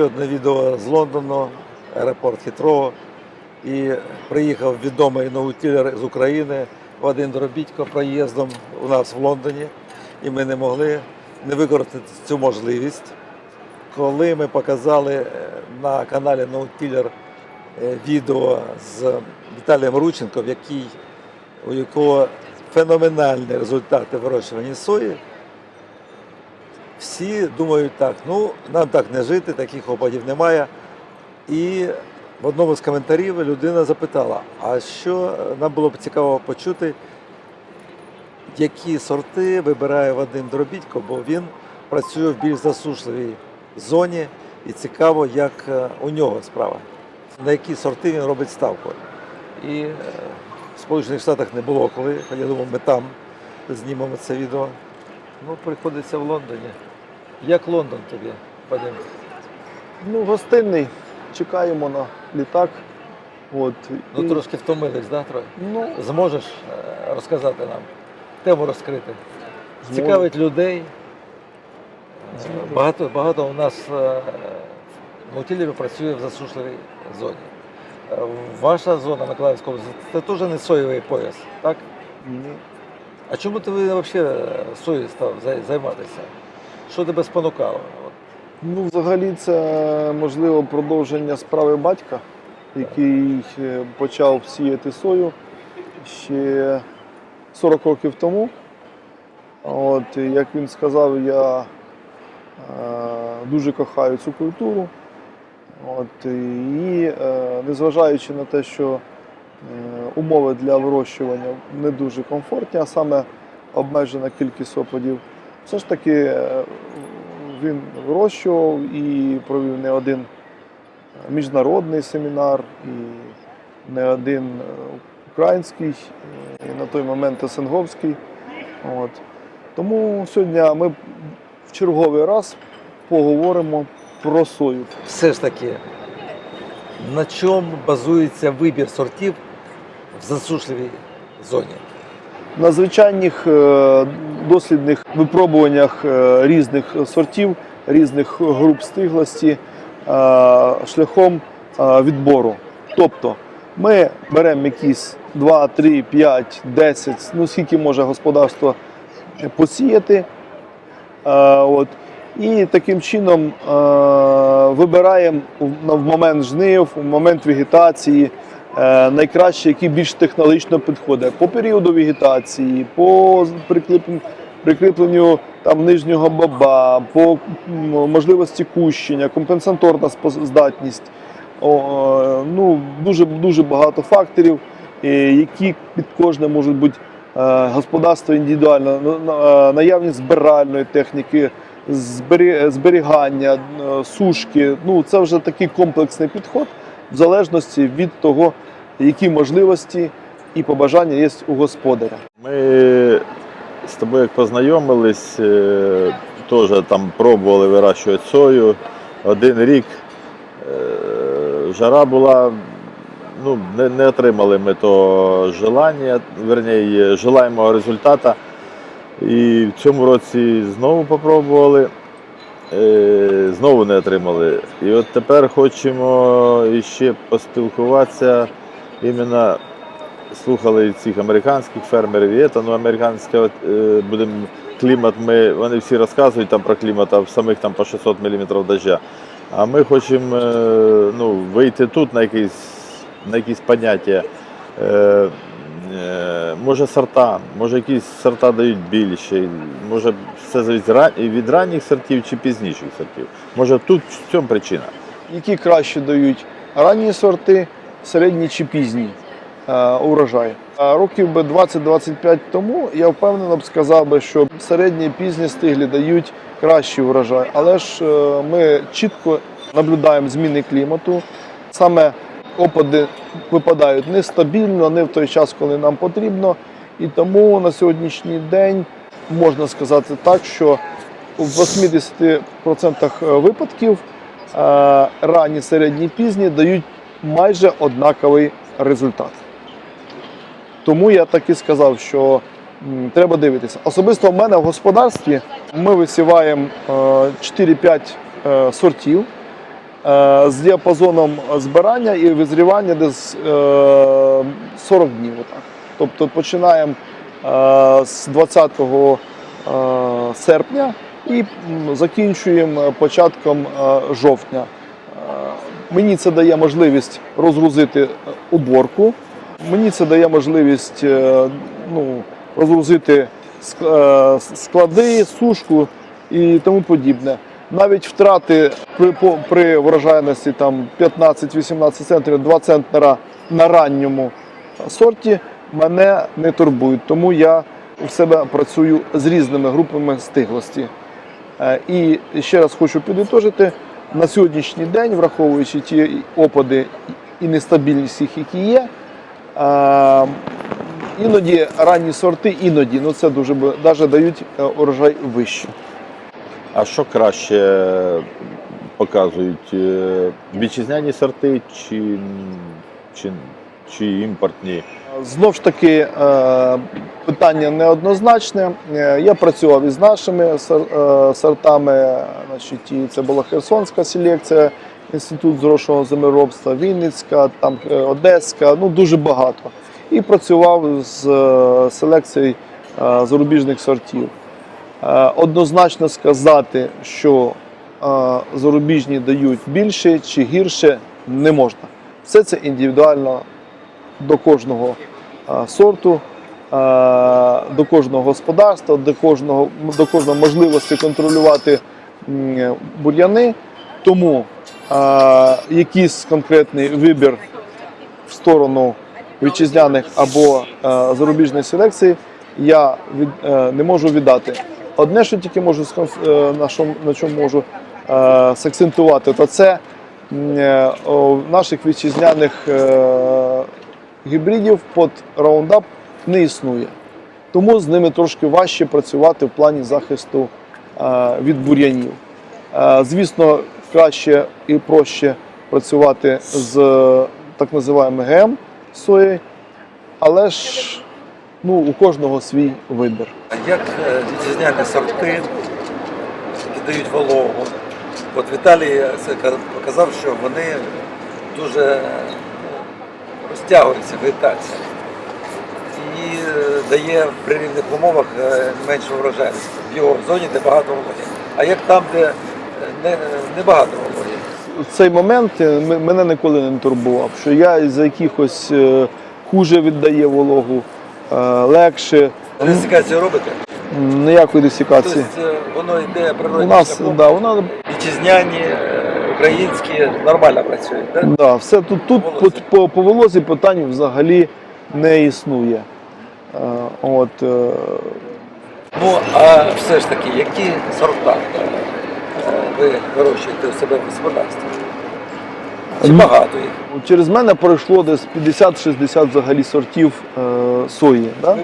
ще одне відео з Лондону, аеропорт Хітрово. І приїхав відомий наутілер з України Вадим Дробітько проїздом у нас в Лондоні. І ми не могли не використати цю можливість. Коли ми показали е, на каналі Наутілер відео з Віталієм Рученком, який, у якого феноменальні результати вирощування сої, всі думають так, ну нам так не жити, таких опадів немає. І в одному з коментарів людина запитала, а що нам було б цікаво почути, які сорти вибирає Вадим Дробітько, бо він працює в більш засушливій зоні, і цікаво, як е, у нього справа, на які сорти він робить ставку. І е, в Сполучених Штатах не було коли, я думав, ми там знімемо це відео. Ну, приходиться в Лондоні. Як Лондон тобі, Вадим? Ну, гостинний. Чекаємо на літак. От, Ну і, трошки втомились, да, Трой? ну, Зможеш е, розказати нам, тему розкрити. Зможу. Цікавить людей. Е, Зможу. Багато, багато у нас е, наутілерів працює в засушливій зоні. Е, Ваша зона Миколаївська область це теж не соєвий пояс, так? ні. А чому ти взагалі соєю став зай- займатися? Що тебе спонукало? Ну, взагалі, це можливо продовження справи батька, який е, почав сіяти сою ще 40 років тому. От, як він сказав, я е, дуже кохаю цю культуру. От, і е, незважаючи на те, що е, умови для вирощування не дуже комфортні, а саме обмежена кількість опадів, все ж таки е, він вирощував і провів не один міжнародний семінар, і не один е, український, і на той момент СНГовський. От. Тому сьогодні ми в черговий раз поговоримо про сою. Все ж таки, на чому базується вибір сортів в засушливій зоні? На звичайних е, дослідних випробуваннях е, різних сортів, різних груп стиглості е, шляхом е, відбору. Тобто ми беремо якісь 2, 3, 5, 10, ну скільки може господарство посіяти. От, і таким чином вибираємо в момент жнив, в момент вегетації найкраще, який більш технологічно підходить по періоду вегетації, по прикріпленню, там, нижнього баба, по можливості кущення, компенсаторна здатність. О, е, ну, дуже, дуже багато факторів, е, які під кожне можуть бути е, господарство індивідуально, е, наявність збиральної техніки, збері- зберігання, е, сушки. Ну, це вже такий комплексний підход в залежності від того, які можливості і побажання є у господаря. Ми з тобою як познайомились, е, теж там пробували вирощувати сою. Один рік е, жара була, ну, не, не отримали ми того желання, верніше, желаємого результату. І в цьому році знову попробували, знову не отримали. І от тепер хочемо іще поспілкуватися іменно слухали цих американських фермерів, і це, ну, американське от, е, будем, клімат, ми, вони всі розказують там про клімат, а в самих там по 600 мм дождя. А ми хочемо е, ну, вийти тут на якісь, на якісь поняття. Е, е, може сорта, може якісь сорта дають більше, може все залежить від ранніх сортів чи пізніших сортів. Може тут в цьому причина. Які краще дають ранні сорти, середні чи пізні е, урожай. Років би 20-25 тому я впевнено б сказав би, що середні пізні стиглі дають кращий урожай. Але ж е, ми чітко наблюдаємо зміни клімату. Саме опади випадають нестабільно, не в той час, коли нам потрібно. І тому на сьогоднішній день можна сказати так, що в 80% випадків е, ранні, середні, пізні дають майже однаковий результат. Тому я так і сказав, що треба дивитися. Особисто в мене в господарстві ми висіваємо е, 4-5 е, сортів. Е, з діапазоном збирання і визрівання десь е, 40 днів. Отак. Тобто починаємо е, з 20 е, серпня і закінчуємо початком е, жовтня. Е, Мені це дає можливість розгрузити е, уборку. Мені це дає можливість е, ну, розгрузити е, склади, сушку і тому подібне. Навіть втрати при, при врожайності там 15-18 центрів, 2 центнера на ранньому сорті мене не турбують. Тому я у себе працюю з різними групами стиглості. Е, І ще раз хочу підітожити, на сьогоднішній день, враховуючи ті опади і нестабільність їх, які є, е, іноді ранні сорти, іноді, ну це дуже навіть дають е, урожай вищий. А що краще показують? е, Вітчизняні сорти чи, чи, чи імпортні? Знов ж таки, е, питання неоднозначне. Е, Я працював із нашими сортами. Значить, це була Херсонська селекція, інститут зрошого землеробства, Вінницька, там Одеська, ну дуже багато. І працював з селекцією зарубіжних сортів. Е, Однозначно сказати, що е, зарубіжні дають більше чи гірше, не можна. Все це індивідуально до кожного е, сорту, до кожного господарства, до кожного, до кожного можливості контролювати бур'яни. Тому якийсь конкретний вибір в сторону вітчизняних або зарубіжної селекції я від, не можу віддати. Одне, що тільки можу е, на, що, на чому можу е, сакцентувати, то це е, наших вітчизняних гібридів під Roundup не існує. Тому з ними трошки важче працювати в плані захисту від бур'янів. Звісно, краще і проще працювати з так називаємо ГМ сої, але ж ну, у кожного свій вибір. А Як е, вітчизняні сорти, які дають вологу? От Віталій показав, що вони дуже е, розтягуються, вегетація. І е, дає при рівних умовах е, меншу врожайність в його зоні, де багато вологи. А як там, де е, не, вологи? Цей момент е, мене ніколи не турбував, що я за якихось е, хуже віддає вологу, е, легше, Десикацію робите? ніякої десікації. Тобто е, воно йде У нас да, вона Вітчизняні, е, українські нормально працюють, так? Да, все тут, тут по, по, по волозі питань взагалі не існує. Е, От, е, Ну, а все ж таки, які сорта е, ви вирощуєте у себе в господарстві? Чи багато їх? через мене пройшло десь 50-60 взагалі сортів е, сої. Да?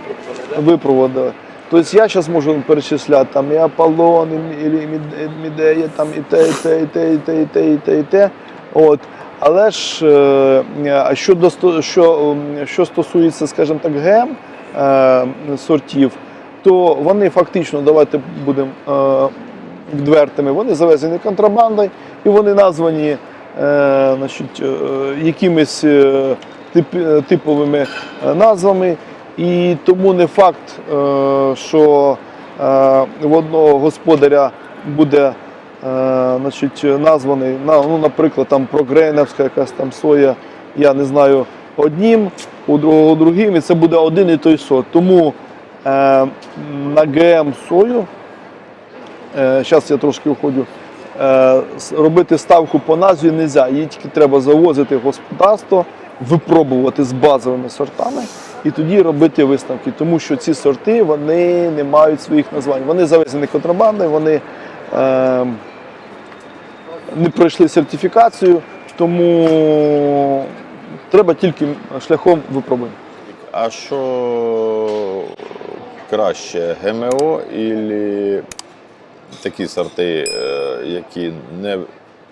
Випроводили. Тобто я зараз можу перечисляти там і Аполлон, і, і, і Мідея, там і те, і те, і те, і те, і те, і те, і те. От. Але ж е, а щодо сто- що, що стосується, скажімо так, ГМ е, сортів, то вони фактично, давайте будемо е, відвертими, вони завезені контрабандою і вони названі значить, е, якимись е, тип, е, типовими е, назвами. І тому не факт, е, що е, в одного господаря буде е, значить, названий, ну, наприклад, там прогрейневська якась там соя, я не знаю, одним, у другого другим, і це буде один і той сорт. Тому е, на ГМ сою, зараз я трошки уходжу, е, робити ставку по назві не можна. Її тільки треба завозити в господарство, випробувати з базовими сортами і тоді робити висновки. Тому що ці сорти вони не мають своїх названь. Вони завезені контрабандою, вони е, не пройшли сертифікацію, тому треба тільки шляхом випробувань. А що краще, ГМО і такі сорти, е, які не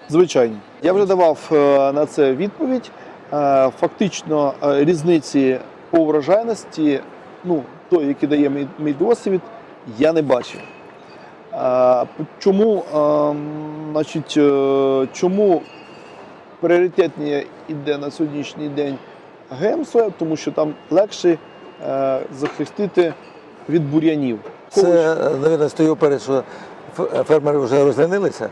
Звичайно. Я вже давав е, на це відповідь. Е, Фактично різниці по врожайності, ну, той, який дає мій, мій досвід, я не бачив. Чому, значить, чому пріоритетні йде на сьогоднішній день ГМ-соя, тому що там легше захистити від бур'янів. Це, мабуть, стою перед, що фермери вже розлянилися.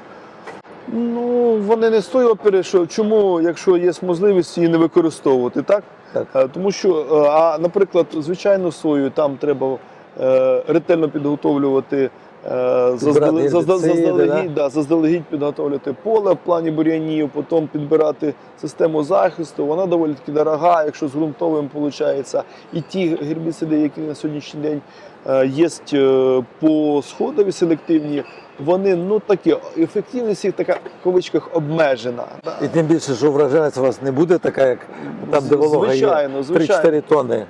Ну, вони не стоїть опери, що чому, якщо є можливість її не використовувати, так? Так. Е, Тому що, е, а, наприклад, звичайну сою там треба е, ретельно підготовлювати. е, заздале- гербіциди, зазда- Заздалегідь, да? да, заздалегідь підготовлювати поле в плані бур'янів, потім підбирати систему захисту. Вона доволі таки дорога, якщо з ґрунтовим виходить. І ті гербіциди, які на сьогоднішній день е, є е, по сходові селективні, вони ну такі, ефективність їх така в кавичках обмежена. І тим більше, що врожайність у вас не буде така, як там, де волога. Звичайно, звичайно. 3-4 тонни.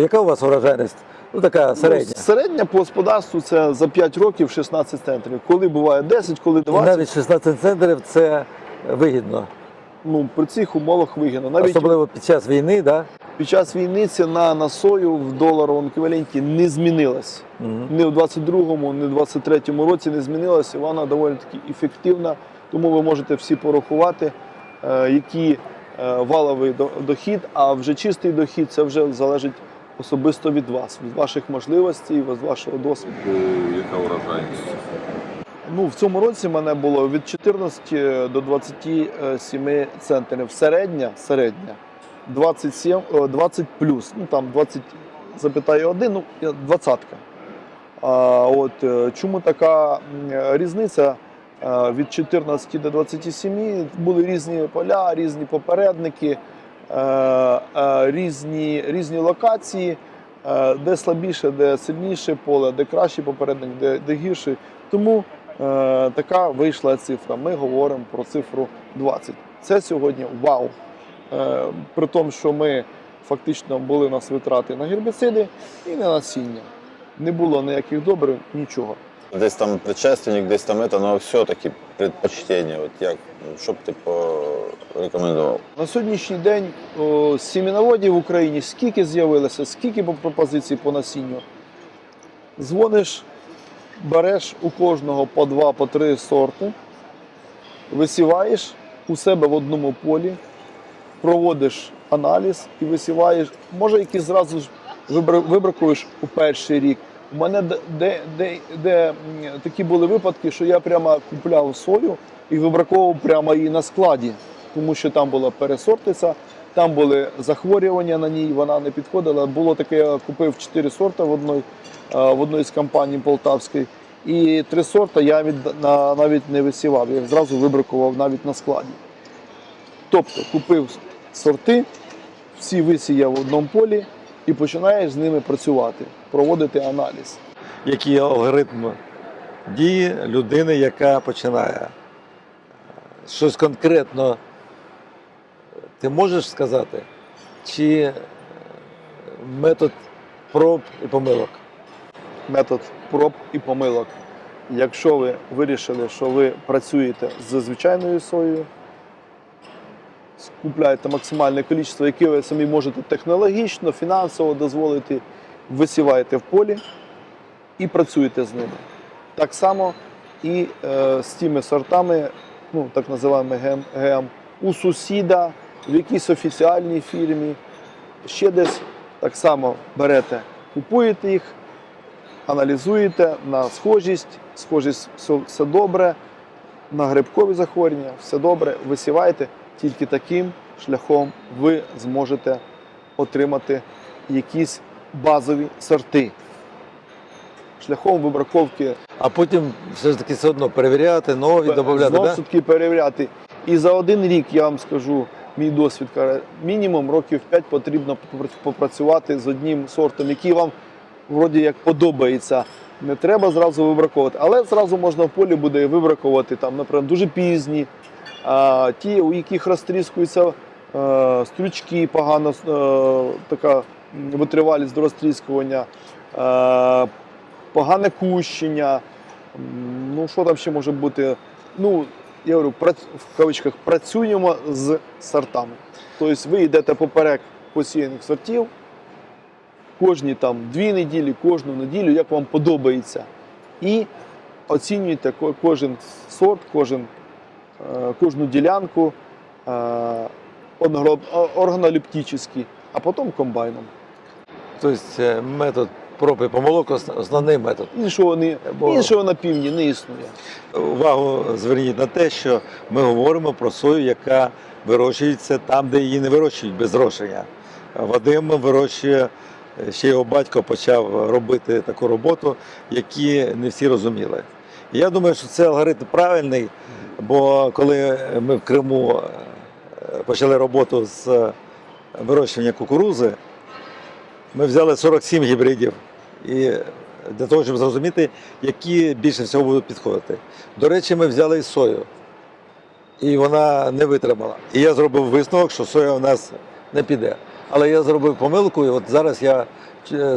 Яка у вас врожайність? Ну, така середня. Ну, середня по господарству це за 5 років 16 центрів. Коли буває 10, коли І навіть 16 центнерів це вигідно. Ну при цих умовах вигідно. Навіть Особливо під час війни, да? під час війни ціна на сою в доларовому еквіваленті не змінилась. Мгм. Ні в 22-му, ні в 23-му році не змінилася. Вона доволі таки ефективна. Тому ви можете всі порахувати, е, який е, валовий до- дохід, а вже чистий дохід це вже залежить особисто від вас, від ваших можливостей, від вашого досвіду. яка урожайність? Ну, в цьому році мене було від 14 до 27 центнерів. Середня, середня 27, 20 плюс. Ну там 20 запитаю один, ну я- двадцятка. А, от е, чому така різниця? Е, Від 14 до 27 були різні поля, різні попередники, е, е, різні, різні локації, е, де слабіше, де сильніше поле, де кращий попередник, де, де гірший. Тому е, така вийшла цифра. Ми говоримо про цифру 20. Це сьогодні вау. Е, при тому, що ми фактично були у нас витрати на гербіциди і на насіння. Не було ніяких добрив, нічого. Десь там предшественник, десь там это, но все-таки предпочтення. От як, ну, що б ти порекомендував? На сьогоднішній день о, сіміноводів в Україні скільки з'явилося, скільки по- пропозицій по насінню. Дзвониш, береш у кожного по два, по три сорти, висіваєш у себе в одному полі, проводиш аналіз і висіваєш, може, які зразу ж вибракуєш у перший рік. У мене де, де, де, де такі були випадки, що я прямо купляв сою і вибраковував прямо її на складі, тому що там була пересортиця, там були захворювання на ній, вона не підходила. Було таке, я купив чотири сорти в одній, е, в одній з компаній Полтавської. І три сорта я навіть не висівав, я їх зразу вибракував навіть на складі. Тобто купив сорти, всі висіяв в одному полі і починаєш з ними працювати, проводити аналіз. Який алгоритм дії людини, яка починає? Щось конкретно ти можеш сказати? Чи е, метод проб і помилок? метод проб і помилок. Якщо ви вирішили, що ви працюєте з звичайною соєю, скупляєте максимальне кількість, яке ви самі можете технологічно, фінансово дозволити, висіваєте в полі і працюєте з ними. Так само і е, з тими сортами, ну так називаємо ГМ, ГМ, у сусіда, в якійсь офіціальній фірмі, ще десь так само берете, купуєте їх, аналізуєте на схожість, схожість все, все добре, на грибкові захворювання, все добре, висіваєте. Тільки таким шляхом ви зможете отримати якісь базові сорти. Шляхом вибраковки А потім все ж таки все одно перевіряти, нові, додати. Знову Да? ж таки перевіряти. І за один рік, я вам скажу, мій досвід каже, мінімум років 5 потрібно попрацювати з одним сортом, який вам вроді як подобається. Не треба зразу вибраковувати. Але зразу можна в полі буде вибраковувати там, наприклад, дуже пізні, а, ті, у яких розтріскуються е, стрючки, погано е, така витривалість до розтріскування, е, погане кущення. Ну, що там ще може бути? Ну, я говорю, в кавичках працюємо з сортами. Тобто ви йдете поперек посіяних сортів, кожні там дві неділі, кожну неділю, як вам подобається. І оцінюєте кожен сорт, кожен, е, кожну ділянку органо- а потім комбайном. Тобто е, метод проб і помилок основний метод. Іншого, не, Бо- іншого на півдні не існує. Увагу зверніть на те, що ми говоримо про сою, яка вирощується там, де її не вирощують без зрошення. Вадим вирощує, ще його батько почав робити таку роботу, які не всі розуміли. І я думаю, що це алгоритм правильний, бо коли ми в Криму е, почали роботу з е, вирощування кукурузи, ми взяли 47 гібридів. І для того, щоб зрозуміти, які більше всього будуть підходити. До речі, ми взяли і сою, і вона не витримала. І я зробив висновок, що соя у нас не піде. Але я зробив помилку, і от зараз я,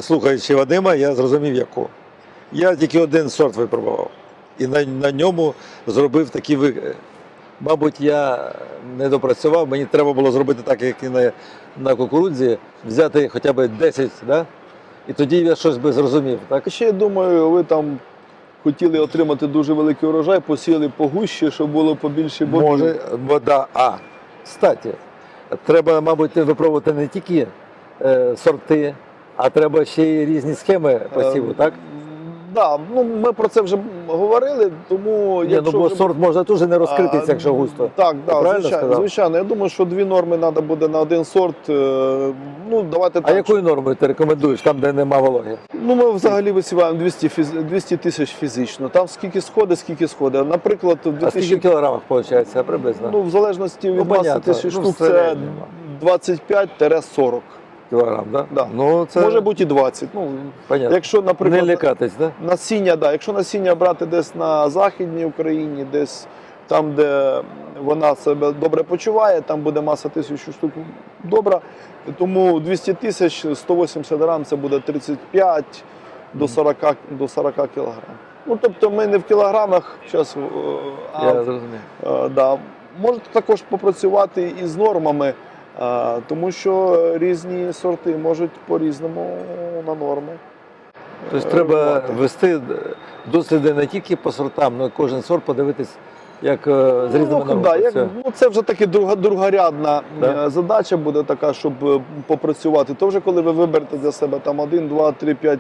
слухаючи Вадима, я зрозумів, яку. Я тільки один сорт випробував. І на, на ньому зробив такі ви. Мабуть, я не допрацював, мені треба було зробити так, як і на, на кукурудзі, взяти хоча б 10, да? І тоді я щось би зрозумів. Так? Ще я думаю, ви там хотіли отримати дуже великий урожай, посіяли погуще, щоб було побільше бобів. Може, вода. А, кстати, треба, мабуть, випробувати не тільки е, сорти, а треба ще й різні схеми посіву, Е, так? Да, ну ми про це вже говорили, тому Ні, ну, якщо бо вже- сорт може дуже не розкритися, А, якщо густо. Так, да, правильно звичайно, сказав? звичайно. Я думаю, що дві норми треба буде на один сорт. е, Ну, давайте А так. якою нормою ти рекомендуєш, там, де нема вологи? Ну, ми взагалі висіваємо 200, фіз- 200 тисяч фізично. Там скільки сходить, скільки сходить. Наприклад, в А 2000, скільки в кілограмах виходить приблизно? ну, в залежності від Ну, маси понятно. тисяч Ну, штук, в це середньому. 25-40. Кілограм, да? Да. Ну, це Може бути і 20. Ну, понятно. якщо, наприклад, Не лякатись, да? Насіння, да. Якщо насіння брати десь на Західній Україні, десь там, де вона себе добре почуває, там буде маса тисячу штук добра. Тому 200 тисяч, 180 грам це буде 35 до 40, до 40 кілограм. Ну, тобто ми не в кілограмах зараз, а Я зрозумів. Е, Да. Можете також попрацювати і з нормами, е, тому що різні сорти можуть по-різному на норми. Тобто е, треба реагувати. вести досліди не тільки по сортам, але кожен сорт подивитись, як е, з різними Ну, да, як, ну, це вже таки друга, другорядна Да. е, задача буде така, щоб е, попрацювати. То вже коли ви виберете для себе там 1, 2, 3, 5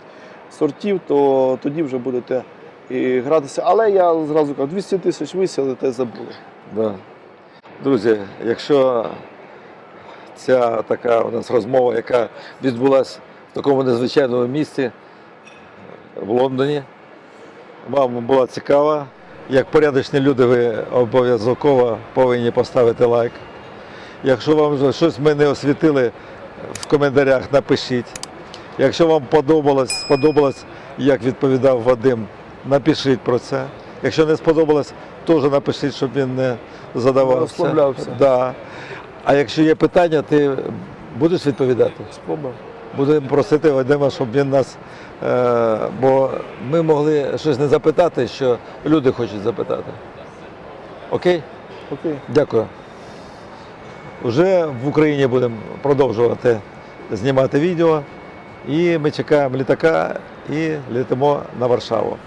сортів, то тоді вже будете і гратися. Але я зразу кажу, 200 тисяч висіли й забули. Да. Друзі, якщо ця така у нас розмова, яка відбулася в такому незвичайному місці в Лондоні, вам була цікава, як порядочні люди, ви обов'язково повинні поставити лайк. Якщо вам щось ми не освітили в коментарях, напишіть. Якщо вам подобалось, сподобалось, як відповідав Вадим, напишіть про це. Якщо не сподобалось, теж напишіть, щоб він не задавався. розслаблявся. Да. А якщо є питання, ти будеш відповідати? Спробуємо. Будемо просити Вадима, щоб він нас. Е, бо ми могли щось не запитати, що люди хочуть запитати. Окей? Окей. Дякую. Уже в Україні будемо продовжувати знімати відео. І ми чекаємо літака і літимо на Варшаву.